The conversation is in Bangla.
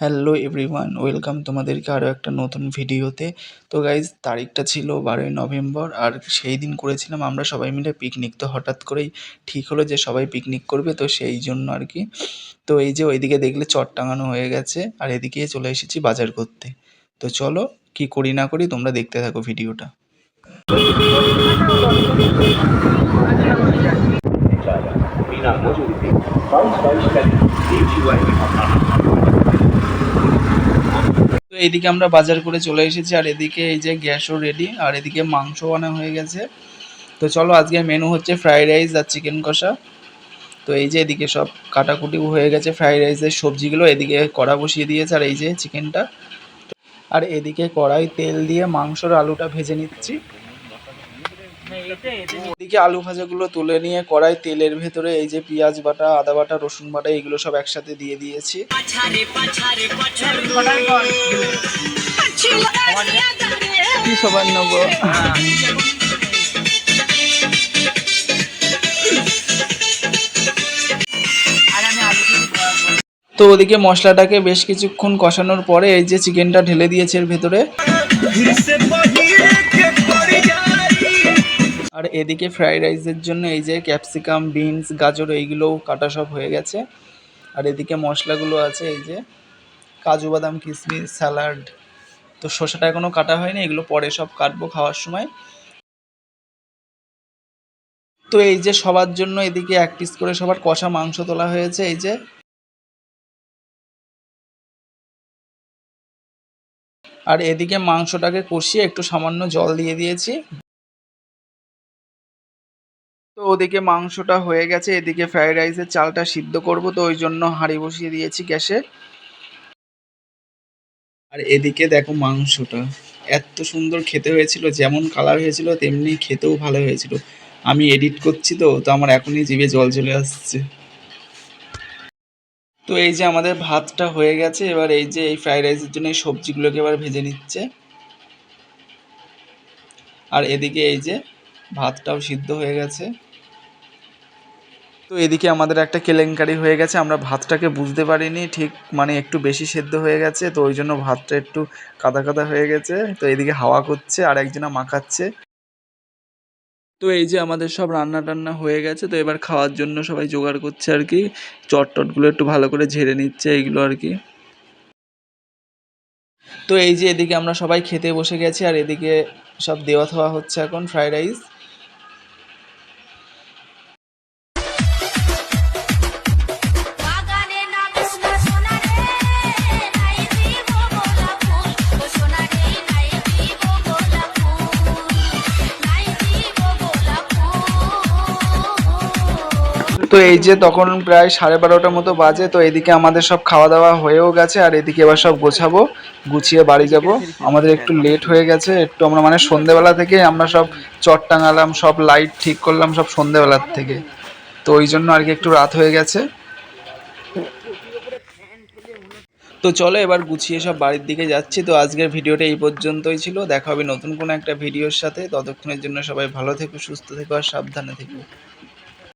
হ্যালো এভরিওয়ান ওয়েলকাম তোমাদেরকে আরও একটা নতুন ভিডিওতে তো গাইজ তারিখটা ছিল বারোই নভেম্বর আর সেই দিন করেছিলাম আমরা সবাই মিলে পিকনিক তো হঠাৎ করেই ঠিক হলো যে সবাই পিকনিক করবে তো সেই জন্য আর কি তো এই যে ওইদিকে দেখলে চট টাঙানো হয়ে গেছে আর এদিকে চলে এসেছি বাজার করতে তো চলো কি করি না করি তোমরা দেখতে থাকো ভিডিওটা বিনা তো এইদিকে আমরা বাজার করে চলে এসেছি, আর এদিকে এই যে গ্যাসও রেডি আর এদিকে মাংস আনা হয়ে গেছে। তো চলো, আজকে মেনু হচ্ছে ফ্রাইড রাইস আর চিকেন কষা। তো এই যে এদিকে সব কাটাকুটি হয়ে গেছে ফ্রাইড রাইসের সবজিগুলো এদিকে কড়া বসিয়ে দিয়েছে, আর এই যে চিকেনটা আর এদিকে কড়াই তেল দিয়ে মাংসর আলুটা ভেজে নিচ্ছি। এদিকে আলু ভাজাগুলো তুলে নিয়ে কড়াই তেলের ভেতরে এই যে পেঁয়াজ বাটা আদা বাটা রসুন বাটা এগুলো সব একসাথে দিয়ে দিয়েছি। কি সবার নেব তো ওদিকে মশলাটাকে বেশ কিছুক্ষণ কষানোর পরে এই যে চিকেনটা ঢেলে দিয়েছে এর ভেতরে। আর এদিকে ফ্রাইড রাইসের জন্য এই যে ক্যাপসিকাম, বিনস, গাজর, এইগুলোও কাটা সব হয়ে গেছে। আর এদিকে মশলাগুলো আছে এই যে কাজু বাদাম কিশমিশ স্যালাড। তো শসাটা এখনও কাটা হয়নি, এগুলো পরে সব কাটবো খাওয়ার সময়। তো এই যে সবার জন্য এদিকে এক পিস করে সবার কষা মাংস তোলা হয়েছে, এই যে। আর এদিকে মাংসটাকে কষিয়ে একটু সামান্য জল দিয়ে দিয়েছি। তো ওদিকে মাংসটা হয়ে গেছে, এদিকে ফ্রাইড রাইসের চালটা সিদ্ধ করব, তো ওই জন্য হাঁড়ি বসিয়ে দিয়েছি গ্যাসে। আর এদিকে দেখো মাংসটা, এত সুন্দর খেতে হয়েছিল, যেমন কালার হয়েছিল তেমনি খেতেও ভালো হয়েছিল। আমি এডিট করছি তো তো আমার এখনই জিভে জল চলে আসছে। তো এই যে আমাদের ভাতটা হয়ে গেছে, এবার এই যে এই ফ্রাইড রাইসের জন্য এই সবজিগুলোকে এবার ভেজে নিচ্ছে। আর এদিকে এই যে ভাতটাও সিদ্ধ হয়ে গেছে। তো এদিকে আমাদের একটা কেলেঙ্কারি হয়ে গেছে, আমরা ভাতটাকে বুঝতে পারিনি ঠিক মানে একটু বেশি সেদ্ধ হয়ে গেছে, তো ওই জন্য ভাতটা একটু কাদা কাদা হয়ে গেছে, তো এদিকে হাওয়া করছে, আর একজনা মাখাচ্ছে। তো এই যে আমাদের সব রান্না টান্না হয়ে গেছে, তো এবার খাওয়ার জন্য সবাই জোগাড় করছে আর কি, চট টটগুলো একটু ভালো করে ঝেড়ে নিচ্ছে এইগুলো আর কি। তো এই যে এদিকে আমরা সবাই খেতে বসে গেছি, আর এদিকে সব দেওয়া থাওয়া হচ্ছে এখন, ফ্রাইড রাইস। তো এই যে তখন প্রায় সাড়ে বারোটার মতো বাজে, তো এদিকে আমাদের সব খাওয়া দাওয়া হয়েও গেছে, আর এদিকে এবার সব গোছাবো, গুছিয়ে বাড়ি যাব। আমাদের একটু লেট হয়ে গেছে, একটু আমরা মানে সন্ধেবেলা থেকে আমরা সব চট টাঙালাম, সব লাইট ঠিক করলাম সব সন্ধেবেলার থেকে। তো ওই জন্য আর কি একটু রাত হয়ে গেছে। তো চলো এবার গুছিয়ে সব বাড়ির দিকে যাচ্ছি। তো আজকের ভিডিওটা এই পর্যন্তই ছিল। দেখা হবে নতুন কোনো একটা ভিডিওর সাথে। ততক্ষণের জন্য সবাই ভালো থেকো, সুস্থ থেকো, আর সাবধানে থেকো।